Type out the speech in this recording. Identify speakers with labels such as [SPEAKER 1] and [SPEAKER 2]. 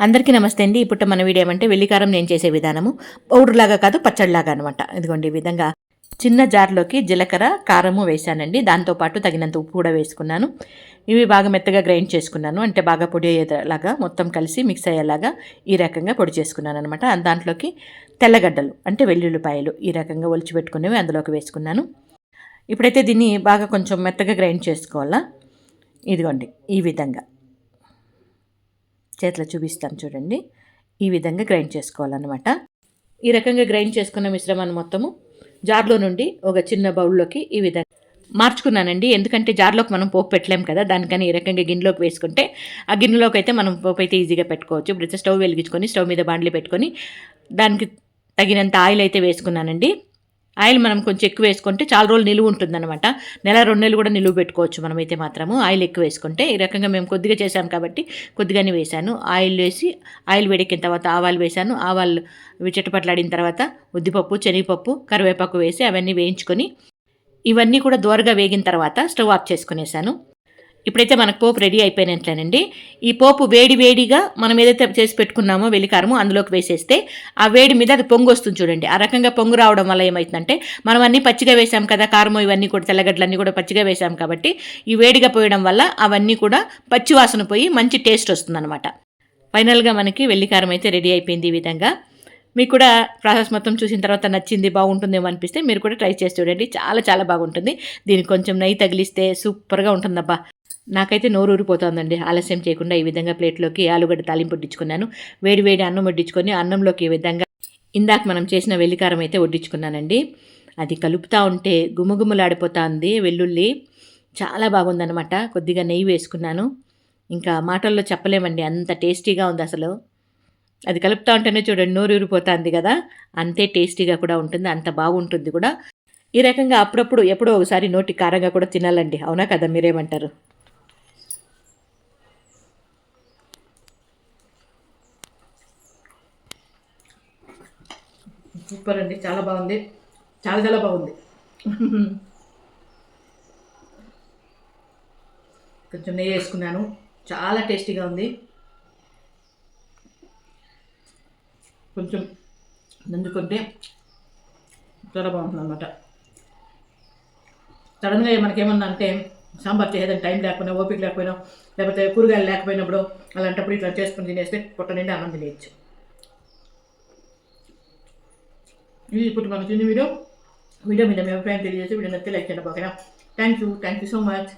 [SPEAKER 1] అందరికీ నమస్తే అండి. ఇప్పుడు మన వీడియో ఏమంటే వెల్లికారం నేను చేసే విధానము. పౌడర్లాగా కాదు పచ్చడిలాగా అనమాట ఇదిగోండి ఈ విధంగా చిన్న జార్లోకి జీలకర్ర కారము వేసానండి దాంతోపాటు తగినంత ఉప్పు కూడా వేసుకున్నాను. ఇవి బాగా మెత్తగా గ్రైండ్ చేసుకున్నాను. అంటే బాగా పొడి అయ్యేలాగా మొత్తం కలిసి మిక్స్ అయ్యేలాగా ఈ రకంగా పొడి చేసుకున్నాను అనమాట దాంట్లోకి తెల్లగడ్డలు అంటే వెల్లుల్లిపాయలు ఈ రకంగా ఒలిచి పెట్టుకునేవి అందులోకి వేసుకున్నాను. ఇప్పుడైతే దీన్ని బాగా కొంచెం మెత్తగా గ్రైండ్ చేసుకోవాలా? ఇదిగోండి ఈ విధంగా. చేతిలో చూపిస్తాను చూడండి. ఈ విధంగా గ్రైండ్ చేసుకోవాలన్నమాట. ఈ రకంగా గ్రైండ్ చేసుకున్న మిశ్రమాన్ని మొత్తము జార్లో నుండి ఒక చిన్న బౌల్లోకి ఈ విధంగా మార్చుకున్నానండి. ఎందుకంటే జార్లోకి మనం పోపు పెట్టలేం కదా దానికని ఈ రకంగా గిన్నెలోకి వేసుకుంటే ఆ గిన్నెలోకి అయితే మనం పోపు అయితే ఈజీగా పెట్టుకోవచ్చు. ఇప్పుడు స్టవ్ వెలిగించుకొని స్టవ్ మీద బాండ్లు పెట్టుకొని దానికి తగినంత ఆయిల్ అయితే వేసుకున్నానండి. ఆయిల్ మనం కొంచెం ఎక్కువ వేసుకుంటే చాలా రోజులు నిలువ ఉంటుందన్నమాట. నెల రెండు నెలలు కూడా నిలువ పెట్టుకోవచ్చు మనమైతే మాత్రము. ఆయిల్ ఎక్కువ వేసుకుంటే ఈ రకంగా మేము కొద్దిగా చేసాం కాబట్టి కొద్దిగానే వేశాను. ఆయిల్ వేసి ఆయిల్ వేడెక్కిన తర్వాత ఆవాలు వేశాను. ఆవాలు చిట్టపట్లాడిన తర్వాత ఉద్దిపప్పు శనగపప్పు కరివేపాకు వేసి అవన్నీ వేయించుకొని ఇవన్నీ కూడా దోరగా వేగిన తర్వాత స్టవ్ ఆఫ్ చేసుకునేసాను. ఇప్పుడైతే మనకు పోపు రెడీ అయిపోయినట్లేనండి. ఈ పోపు వేడి వేడిగా మనం ఏదైతే చేసి పెట్టుకున్నామో వెలికారము అందులోకి వేసేస్తే ఆ వేడి మీద అది పొంగు వస్తుంది చూడండి. ఆ రకంగా పొంగు రావడం వల్ల ఏమవుతుందంటే మనం అన్నీ పచ్చిగా వేసాం కదా కారము ఇవన్నీ కూడా తెల్లగడ్డలన్నీ కూడా పచ్చిగా వేసాం కాబట్టి ఈ వేడిగా పోయడం వల్ల అవన్నీ కూడా పచ్చి వాసన పోయి మంచి టేస్ట్ వస్తుందన్నమాట. ఫైనల్గా మనకి వెల్లికారం అయితే రెడీ అయిపోయింది ఈ విధంగా. మీకు కూడా ప్రాసెస్ మొత్తం చూసిన తర్వాత నచ్చింది బాగుంటుందేమో అనిపిస్తే మీరు కూడా ట్రై చేసి చూడండి. చాలా చాలా బాగుంటుంది. దీనికి కొంచెం నెయ్యి తగిలిస్తే సూపర్గా ఉంటుందబ్బా. నాకైతే నోరు ఊరిపోతుందండి ఆలస్యం చేయకుండా ఈ విధంగా ప్లేట్లోకి ఆలుగడ్డ తాలింపు వడ్డించుకున్నాను. వేడి వేడి అన్నం వడ్డించుకొని అన్నంలోకి ఈ విధంగా ఇందాక మనం చేసిన వెల్లికారం అయితే వడ్డించుకున్నానండి. అది కలుపుతూ ఉంటే గుమగుమలాడిపోతుంది వెల్లుల్లి. చాలా బాగుందనమాట కొద్దిగా నెయ్యి వేసుకున్నాను. ఇంకా మాటల్లో చెప్పలేమండి. అంత టేస్టీగా ఉంది అసలు. అది కలుపుతూ ఉంటేనే చూడండి నోరు ఊరిపోతుంది కదా. అంతే టేస్టీగా కూడా ఉంటుంది. అంత బాగుంటుంది కూడా. ఈ రకంగా అప్పుడప్పుడు ఎప్పుడో ఒకసారి నోటి కారంగా కూడా తినాలండి. అవునా కదా? మీరేమంటారు? సూపర్ అండి చాలా బాగుంది. చాలా చాలా బాగుంది. కొంచెం నెయ్యి వేసుకున్నాను. చాలా టేస్టీగా ఉంది. కొంచెం నందుకుంటే చాలా బాగుంటుంది అనమాట సడన్గా మనకేమన్నా అంటే సాంబార్ చేసేదని టైం లేకపోయినా ఓపిక లేకపోయినా లేకపోతే కూరగాయలు లేకపోయినప్పుడు అలాంటప్పుడు ఇట్లా చేసుకుని తినేస్తే పొట్ట నిండా ఆనందం తినేయచ్చు ఇది ఇప్పుడు మన చిన్న వీడియో వీడియో మీద మీ అభిప్రాయం తెలియజేసి వీడియో నచ్చితే లైక్ చేయండి ఓకేనా thank you thank you so much